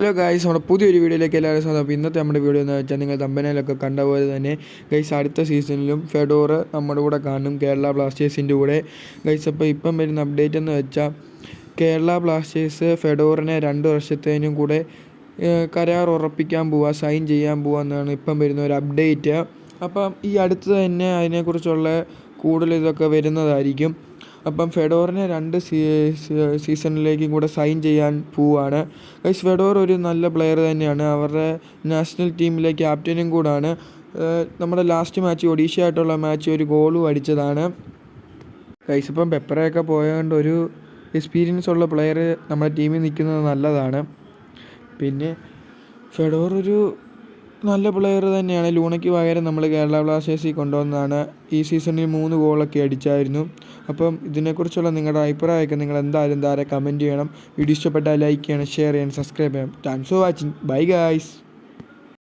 Hello guys നമ്മുടെ പുതിയൊരു വീഡിയോയിലേക്ക് എല്ലാവരും സ്വാഗതം. അപ്പോൾ ഇന്നത്തെ നമ്മുടെ വീഡിയോ എന്ന് വെച്ചാൽ നിങ്ങൾ തമ്പനയിലൊക്കെ കണ്ട പോലെ തന്നെ ഗൈസ് അടുത്ത സീസണിലും ഫെഡോർ നമ്മുടെ കൂടെ കാണും. കേരള ബ്ലാസ്റ്റേഴ്സിന്റെ കൂടെ. ഗൈസ് അപ്പോൾ ഇപ്പം വരുന്ന അപ്ഡേറ്റ് എന്ന് വെച്ചാൽ കേരള ബ്ലാസ്റ്റേഴ്സ് ഫെഡോറിനെ രണ്ട് വർഷത്തേനും കൂടെ കരാർ ഉറപ്പിക്കാൻ പോവുക സൈൻ ചെയ്യാൻ പോവുക എന്നാണ് ഇപ്പം വരുന്ന ഒരു അപ്ഡേറ്റ് അപ്പം ഈ അടുത്ത് തന്നെ അതിനെക്കുറിച്ചുള്ള കൂടുതൽ ഇതൊക്കെ വരുന്നതായിരിക്കും. അപ്പം ഫെഡോറിനെ രണ്ട് സീസണിലേക്കും കൂടെ സൈൻ ചെയ്യാൻ പോവുകയാണ് ഗൈസ് ഫെഡോർ ഒരു നല്ല പ്ലെയർ തന്നെയാണ്. അവരുടെ നാഷണൽ ടീമിലെ ക്യാപ്റ്റനും കൂടാണ്. നമ്മുടെ ലാസ്റ്റ് മാച്ച് ഒഡീഷയായിട്ടുള്ള മാച്ച് ഒരു ഗോളും അടിച്ചതാണ്. ഗൈസ് ഇപ്പം പെപ്പറയൊക്കെ പോയതുകൊണ്ട് ഒരു എക്സ്പീരിയൻസ് ഉള്ള പ്ലെയർ നമ്മുടെ ടീമിൽ നിൽക്കുന്നത് നല്ലതാണ്. പിന്നെ ഫെഡോർ ഒരു നല്ല പ്ലെയർ തന്നെയാണ്. ലൂണയ്ക്ക് പകരം നമ്മൾ കേരള ബ്ലാസ്റ്റേഴ്സിൽ കൊണ്ടുവന്നതാണ്. ഈ സീസണിൽ മൂന്ന് ഗോളൊക്കെ അടിച്ചായിരുന്നു. അപ്പം ഇതിനെക്കുറിച്ചുള്ള നിങ്ങളുടെ അഭിപ്രായമൊക്കെ നിങ്ങൾ എന്തായാലും താരെ കമന്റ് ചെയ്യണം. വീഡിയോ ഇഷ്ടപ്പെട്ടാൽ ലൈക്ക് ചെയ്യണം ഷെയർ ചെയ്യണം സബ്സ്ക്രൈബ് ചെയ്യണം. Thanks for watching bye guys